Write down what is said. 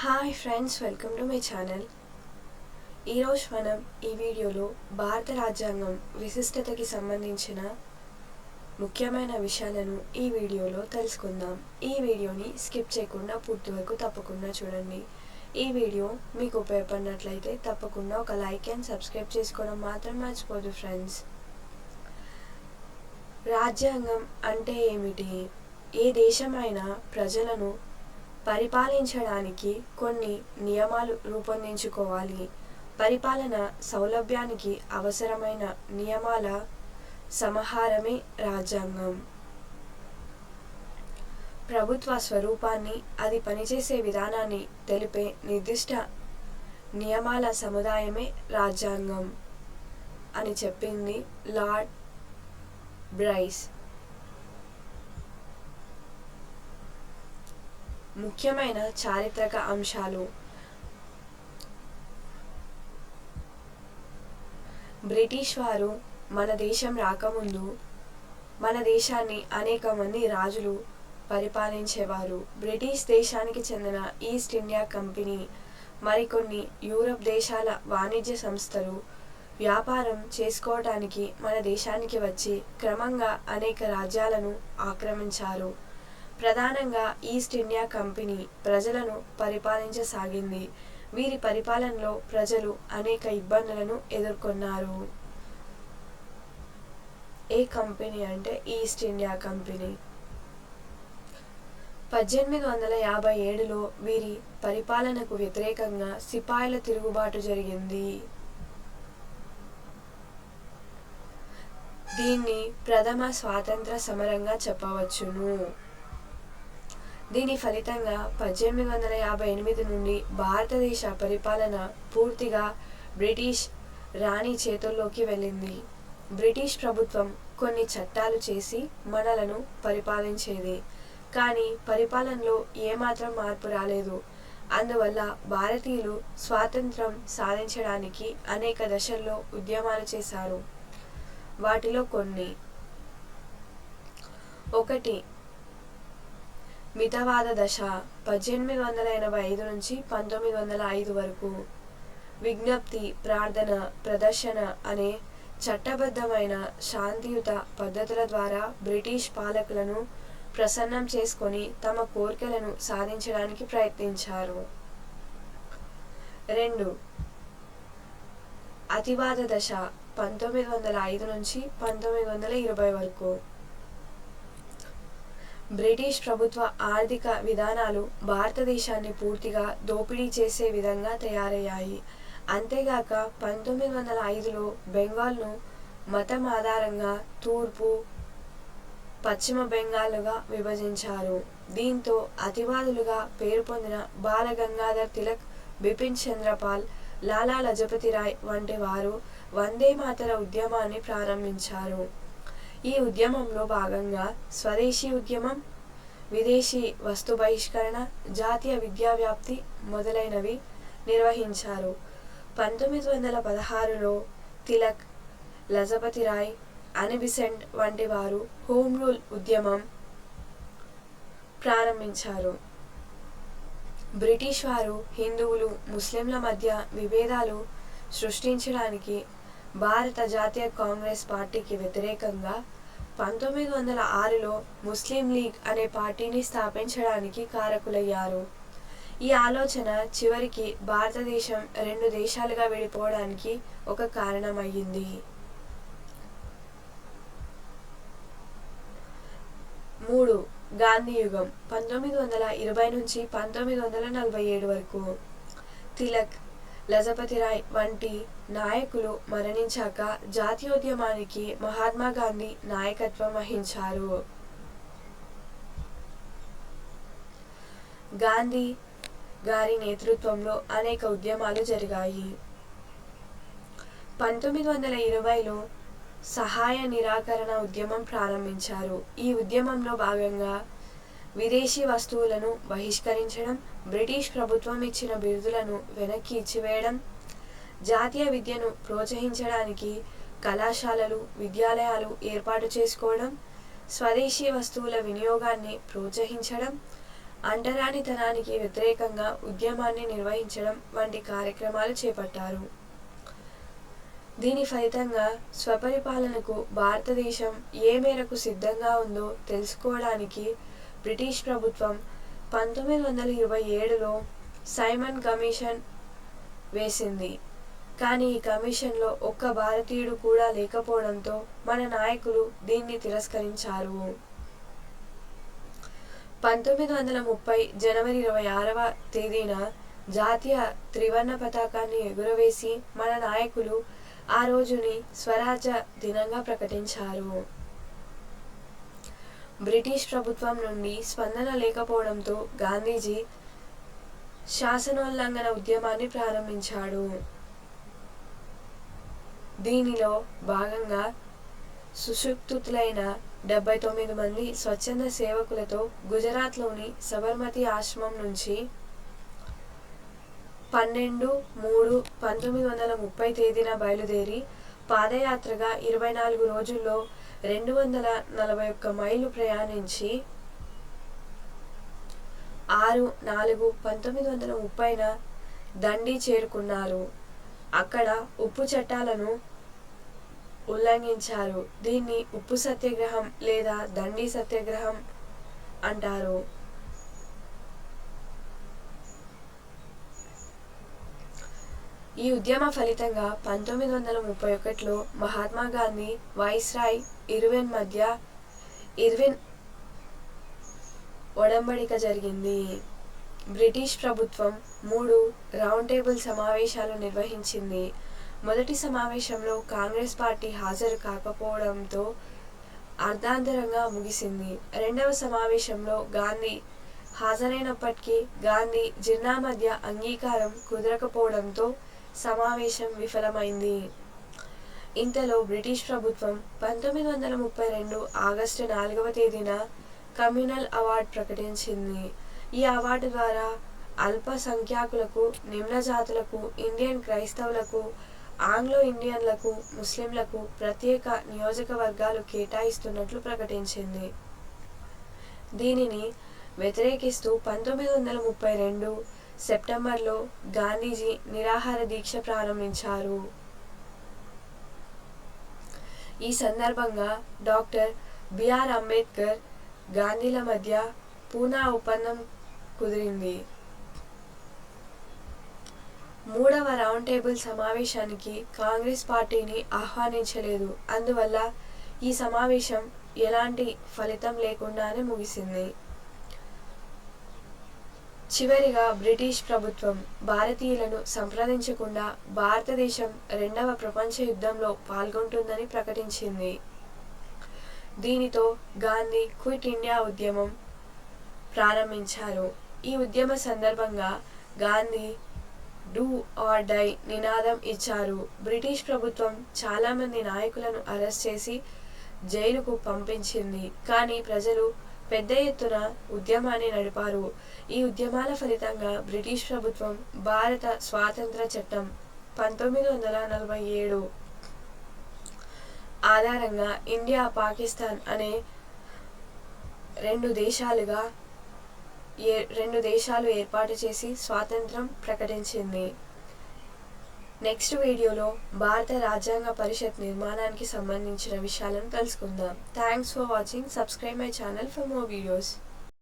Hi friends welcome to my channel ఈరోజు మనం ఈ వీడియోలో భారత రాజ్యాంగం విశిష్టతకి సంబంధించిన ముఖ్యమైన విషయాలను ఈ వీడియోలో తెలుసుకుందాం. ఈ వీడియోని స్కిప్ చేయకుండా పూర్తి వరకు తప్పకుండా చూడండి. ఈ వీడియో మీకు ఉపయోగపడినట్లయితే తప్పకుండా ఒక లైక్ అండ్ సబ్స్క్రైబ్ చేసుకోవడం మాత్రం మర్చిపోదు ఫ్రెండ్స్ రాజ్యాంగం అంటే ఏమిటి? ఏ దేశమైనా ప్రజలను పరిపాలించడానికి కొన్ని నియమాలు రూపొందించుకోవాలి. పరిపాలన సౌలభ్యానికి అవసరమైన నియమాల సమాహారమే రాజ్యాంగం. ప్రభుత్వ స్వరూపాన్ని అది పనిచేసే విధానాన్ని తెలిపే నిర్దిష్ట నియమాల సముదాయమే రాజ్యాంగం అని చెప్పింది లార్డ్ బ్రైస్. ముఖ్యమైన చారిత్రక అంశాలు. బ్రిటిష్ వారు మన దేశం రాకముందు మన దేశాన్ని అనేక మంది రాజులు పరిపాలించేవారు. బ్రిటిష్ దేశానికి చెందిన ఈస్ట్ ఇండియా కంపెనీ మరికొన్ని యూరప్ దేశాల వాణిజ్య సంస్థలు వ్యాపారం చేసుకోవడానికి మన దేశానికి వచ్చి క్రమంగా అనేక రాజ్యాలను ఆక్రమించారు. ప్రధానంగా ఈస్ట్ ఇండియా కంపెనీ ప్రజలను పరిపాలించసాగింది. వీరి పరిపాలనలో ప్రజలు అనేక ఇబ్బందులను ఎదుర్కొన్నారు. ఏ కంపెనీ అంటే ఈస్ట్ ఇండియా కంపెనీ. పద్దెనిమిది వందల యాభై ఏడులో వీరి పరిపాలనకు వ్యతిరేకంగా సిపాయిల తిరుగుబాటు జరిగింది. దీన్ని ప్రథమ స్వాతంత్ర సమరంగా చెప్పవచ్చును. దీని ఫలితంగా పద్దెనిమిది వందల యాభై ఎనిమిది నుండి భారతదేశ పరిపాలన పూర్తిగా బ్రిటిష్ రాణి చేతుల్లోకి వెళ్ళింది. బ్రిటిష్ ప్రభుత్వం కొన్ని చట్టాలు చేసి మనలను పరిపాలించేది. కానీ పరిపాలనలో ఏమాత్రం మార్పు రాలేదు. అందువల్ల భారతీయులు స్వాతంత్రం సాధించడానికి అనేక దశల్లో ఉద్యమాలు చేశారు. వాటిలో కొన్ని. ఒకటి మితవాద దశ పద్దెనిమిది వందల ఎనభై ఐదు నుంచి పంతొమ్మిది వందల ఐదు వరకు. విజ్ఞప్తి ప్రార్థన ప్రదర్శన అనే చట్టబద్ధమైన శాంతియుత పద్ధతుల ద్వారా బ్రిటిష్ పాలకులను ప్రసన్నం చేసుకొని తమ కోరికలను సాధించడానికి ప్రయత్నించారు. రెండు. అతివాద దశ పంతొమ్మిది వందల ఐదు నుంచి పంతొమ్మిది వందల ఇరవై వరకు. బ్రిటిష్ ప్రభుత్వ ఆర్థిక విధానాలు భారతదేశాన్ని పూర్తిగా దోపిడీ చేసే విధంగా తయారయ్యాయి. అంతేగాక పంతొమ్మిది వందల ఐదులో బెంగాల్ను మతం ఆధారంగా తూర్పు పశ్చిమ బెంగాల్గా విభజించారు. దీంతో అతివాదులుగా పేరు పొందిన బాల గంగాధర్ తిలక్ బిపిన్ చంద్రపాల్ లాలా లజపతి రాయ్ వంటి వారు వందే మాతర ఉద్యమాన్ని ప్రారంభించారు. ఈ ఉద్యమంలో భాగంగా స్వదేశీ ఉద్యమం విదేశీ వస్తు బహిష్కరణ జాతీయ విద్యా వ్యాప్తి మొదలైనవి నిర్వహించారు. పంతొమ్మిది వందల పదహారులో తిలక్ లజపతి రాయ్ అనిబిసెంట్ వంటి వారు హోమ్ రూల్ ఉద్యమం ప్రారంభించారు. బ్రిటిష్ వారు హిందువులు ముస్లింల మధ్య విభేదాలు సృష్టించడానికి భారత జాతీయ కాంగ్రెస్ పార్టీకి వ్యతిరేకంగా పంతొమ్మిది వందల ఆరులో ముస్లిం లీగ్ అనే పార్టీని స్థాపించడానికి కారకులయ్యారు. ఈ ఆలోచన చివరికి భారతదేశం రెండు దేశాలుగా విడిపోవడానికి ఒక కారణమయ్యింది. మూడు గాంధీ యుగం పంతొమ్మిది వందల ఇరవై నుంచి పంతొమ్మిది వందల నలభై ఏడు వరకు. తిలక్ లజపతి రాయ్ వంటి నాయకులు మరణించాక జాతీయోద్యమానికి మహాత్మా గాంధీ నాయకత్వం వహించారు. గాంధీ గారి నేతృత్వంలో అనేక ఉద్యమాలు జరిగాయి. పంతొమ్మిది వందల ఇరవైలో సహాయ నిరాకరణ ఉద్యమం ప్రారంభించారు. ఈ ఉద్యమంలో భాగంగా విదేశీ వస్తువులను బహిష్కరించడం బ్రిటిష్ ప్రభుత్వం ఇచ్చిన బిరుదులను వెనక్కి ఇచ్చివేయడం జాతీయ విద్యను ప్రోత్సహించడానికి కళాశాలలు విద్యాలయాలు ఏర్పాటు చేసుకోవడం స్వదేశీ వస్తువుల వినియోగాన్ని ప్రోత్సహించడం అంటరానితనానికి వ్యతిరేకంగా ఉద్యమాన్ని నిర్వహించడం వంటి కార్యక్రమాలు చేపట్టారు. దీని ఫలితంగా స్వపరిపాలనకు భారతదేశం ఏ మేరకు సిద్ధంగా ఉందో తెలుసుకోవడానికి బ్రిటిష్ ప్రభుత్వం పంతొమ్మిది వందల ఇరవై ఏడులో సైమన్ కమిషన్ వేసింది. కానీ ఈ కమిషన్లో ఒక్క భారతీయుడు కూడా లేకపోవడంతో మన నాయకులు దీన్ని తిరస్కరించారు. పంతొమ్మిది వందల ముప్పై జనవరి ఇరవై ఆరవ తేదీన జాతీయ త్రివర్ణ పతాకాన్ని ఎగురవేసి మన నాయకులు ఆ రోజుని స్వరాజ్య దినంగా ప్రకటించారు. బ్రిటిష్ ప్రభుత్వం నుండి స్పందన లేకపోవడంతో గాంధీజీ శాసనోల్లంఘన ఉద్యమాన్ని ప్రారంభించాడు. దీనిలో భాగంగా సుషుప్తులైన డెబ్బై తొమ్మిది మంది స్వచ్ఛంద సేవకులతో గుజరాత్లోని సబర్మతి ఆశ్రమం నుంచి పన్నెండు మూడు పంతొమ్మిది వందల ముప్పై తేదీన బయలుదేరి పాదయాత్రగా ఇరవై నాలుగు రోజుల్లో రెండు వందల నలభై ఒక్క మైలు ప్రయాణించి ఆరు నాలుగు పంతొమ్మిది వందల ముప్పైన దండి చేరుకున్నారు. అక్కడ ఉప్పు చట్టాలను ఉల్లంఘించారు. దీన్ని ఉప్పు సత్యాగ్రహం లేదా దండి సత్యాగ్రహం అంటారు. ఈ ఉద్యమ ఫలితంగా పంతొమ్మిది వందల ముప్పై ఒకటిలో మహాత్మా గాంధీ వైస్రాయ్ ఇర్విన్ మధ్య ఇర్విన్ ఒడంబడిక జరిగింది. బ్రిటిష్ ప్రభుత్వం మూడు రౌండ్ టేబుల్ సమావేశాలు నిర్వహించింది. మొదటి సమావేశంలో కాంగ్రెస్ పార్టీ హాజరు కాకపోవడంతో అర్ధాంతరంగా ముగిసింది. రెండవ సమావేశంలో గాంధీ హాజరైనప్పటికీ గాంధీ జిన్నా మధ్య అంగీకారం కుదరకపోవడంతో సమావేశం విఫలమైంది. ఇంతలో బ్రిటిష్ ప్రభుత్వం పంతొమ్మిది వందల ముప్పై రెండు ఆగస్టు నాలుగవ తేదీన కమ్యూనల్ అవార్డు ప్రకటించింది. ఈ అవార్డు ద్వారా అల్పసంఖ్యాకులకు నిమ్న జాతులకు ఇండియన్ క్రైస్తవులకు ఆంగ్లో ఇండియన్లకు ముస్లింలకు ప్రత్యేక నియోజకవర్గాలు కేటాయిస్తున్నట్లు ప్రకటించింది. దీనిని వ్యతిరేకిస్తూ పంతొమ్మిది వందల ముప్పై రెండు సెప్టెంబర్లో గాంధీజీ నిరాహార దీక్ష ప్రారంభించారు. ఈ సందర్భంగా డాక్టర్ బిఆర్ అంబేద్కర్ గాంధీల మధ్య పూనా ఒప్పందం కుదిరింది. మూడవ రౌండ్ టేబుల్ సమావేశానికి కాంగ్రెస్ పార్టీని ఆహ్వానించలేదు. అందువల్ల ఈ సమావేశం ఎలాంటి ఫలితం లేకుండానే ముగిసింది. చివరిగా బ్రిటిష్ ప్రభుత్వం భారతీయులను సంప్రదించకుండా భారతదేశం రెండవ ప్రపంచ యుద్ధంలో పాల్గొంటుందని ప్రకటించింది. దీనితో గాంధీ క్విట్ ఇండియా ఉద్యమం ప్రారంభించారు. ఈ ఉద్యమ సందర్భంగా గాంధీ డూ ఆర్ డై నినాదం ఇచ్చారు. బ్రిటిష్ ప్రభుత్వం చాలామంది నాయకులను అరెస్ట్ చేసి జైలుకు పంపించింది. కానీ ప్రజలు పెద్ద ఎత్తున ఉద్యమాన్ని నడిపారు. ఈ ఉద్యమాల ఫలితంగా బ్రిటిష్ ప్రభుత్వం భారత స్వాతంత్ర చట్టం పంతొమ్మిది వందల నలభై ఏడు ఆధారంగా ఇండియా పాకిస్తాన్ అనే రెండు దేశాలుగా ఏ రెండు దేశాలు ఏర్పాటు చేసి స్వాతంత్రం ప్రకటించింది. నెక్స్ట్ వీడియోలో భారత రాజ్యాంగ పరిషత్ నిర్మాణానికి సంబంధించిన విషయాలను తెలుసుకుందాం thanks for watching subscribe my channel for more videos